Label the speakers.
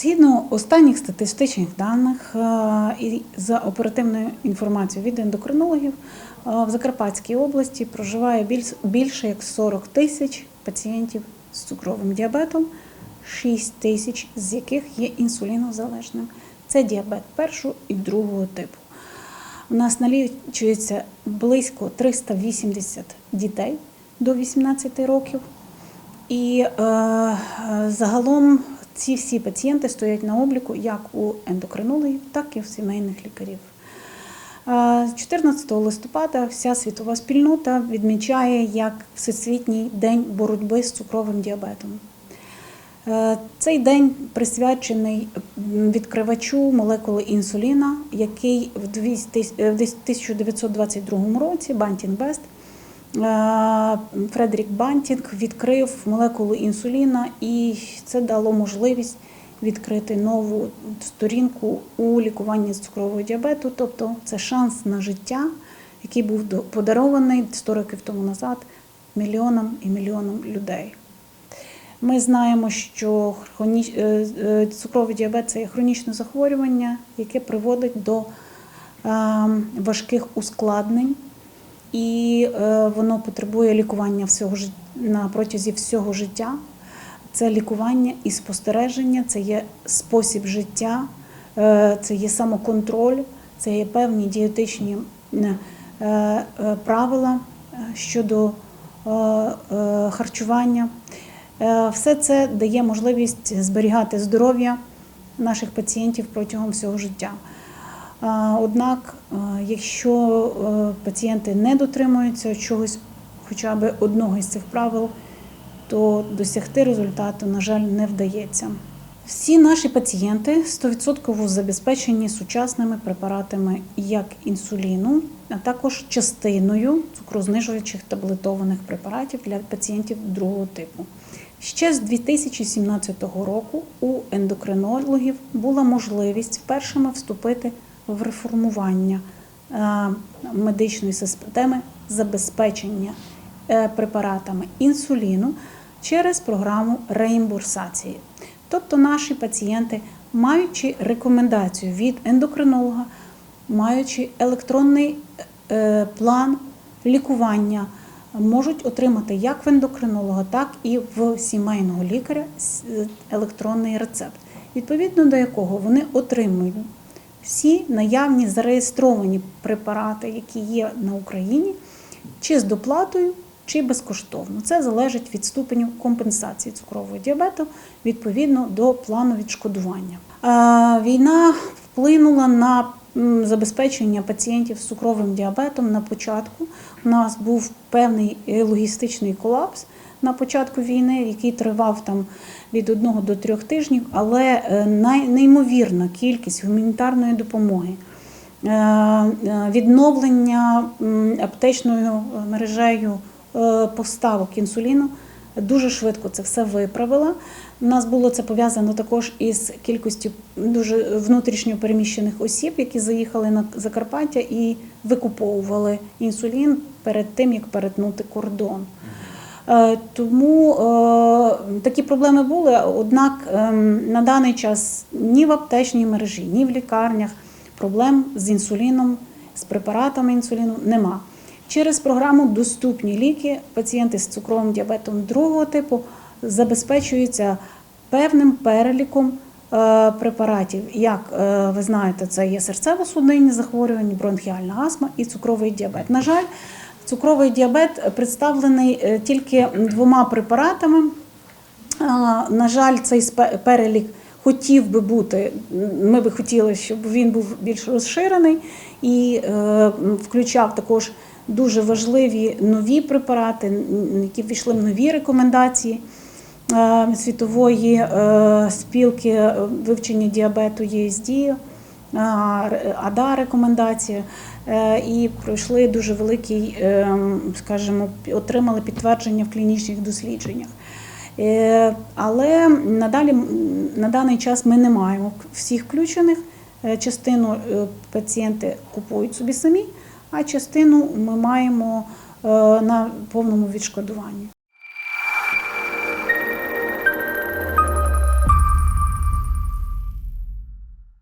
Speaker 1: Згідно останніх статистичних даних е, і за оперативною інформацією від ендокринологів, е, в Закарпатській області проживає більше як 40 тисяч пацієнтів з цукровим діабетом, 6 тисяч з яких є інсулінозалежним. Це діабет першого і другого типу. У нас налічується близько 380 дітей до 18 років. І е, е, загалом ці всі пацієнти стоять на обліку як у ендокринологів, так і у сімейних лікарів. Е, 14 листопада вся світова спільнота відмічає як Всесвітній день боротьби з цукровим діабетом. Е, Цей день присвячений відкривачу молекули інсуліна, який в 200 е, 1922 році Бантін Бест Фредерік Бантінг відкрив молекулу інсуліна, і це дало можливість відкрити нову сторінку у лікуванні цукрового діабету. Тобто це шанс на життя, який був подарований 100 років тому назад мільйонам і мільйонам людей. Ми знаємо, що е, е, цукровий діабет це є хронічне захворювання, яке приводить до е, важких ускладнень, і е, воно потребує лікування всього на протязі всього життя. Це лікування і спостереження, це є спосіб життя, е, це є самоконтроль, це є певні дієтичні е, правила щодо харчування. Все це дає можливість зберігати здоров'я наших пацієнтів протягом всього життя. Однак, якщо е, пацієнти не дотримуються чогось, хоча б одного із цих правил, то досягти результату, на жаль, не вдається. Всі наші пацієнти 100% забезпечені сучасними препаратами як інсуліну, а також частиною цукрознижуючих таблетованих препаратів для пацієнтів другого типу. Ще з 2017 року у ендокринологів була можливість першими вступити в реформування е, медичної системи забезпечення е, препаратами інсуліну через програму реімбурсації. Тобто наші пацієнти, маючи рекомендацію від ендокринолога, маючи електронний е, план лікування, можуть отримати як в ендокринолога, так і в сімейного лікаря електронний рецепт, відповідно до якого вони отримують всі наявні зареєстровані препарати, які є на Україні, чи з доплатою, чи безкоштовно. Це залежить від ступеню компенсації цукрового діабету відповідно до плану відшкодування. Е, Війна вплинула на забезпечення пацієнтів з цукровим діабетом на початку. У нас був певний е, логістичний колапс на початку війни, який тривав там від одного до трьох тижнів, але е, неймовірна кількість гуманітарної допомоги. е, Відновлення аптечною мережею поставок інсуліну дуже швидко це все виправила. У нас було це пов'язано також із кількістю дуже внутрішньо переміщених осіб, які заїхали на Закарпаття і викуповували інсулін перед тим, як перетнути кордон. Е, Тому е, такі проблеми були. Однак ем, на даний час ні в аптечній мережі, ні в лікарнях проблем з інсуліном, з препаратами інсуліну нема. Через програму Доступні ліки пацієнти з цукровим діабетом другого типу забезпечуються певним переліком е, препаратів. Як е, ви знаєте, це є серцево-судинні захворювання, бронхіальна астма і цукровий діабет. На жаль, цукровий діабет представлений е, тільки двома препаратами. На жаль, цей перелік хотів би бути. Ми би хотіли, щоб він був більш розширений і включав також дуже важливі нові препарати, які ввійшли в нові рекомендації е, світової е, спілки е, вивчення діабету ЄСД, АДА рекомендація. Е, І пройшли дуже великий, скажімо, отримали підтвердження в клінічних дослідженнях. Але надалі на даний час ми не маємо всіх включених. Частину пацієнти купують собі самі, а частину ми маємо е, на повному відшкодуванні.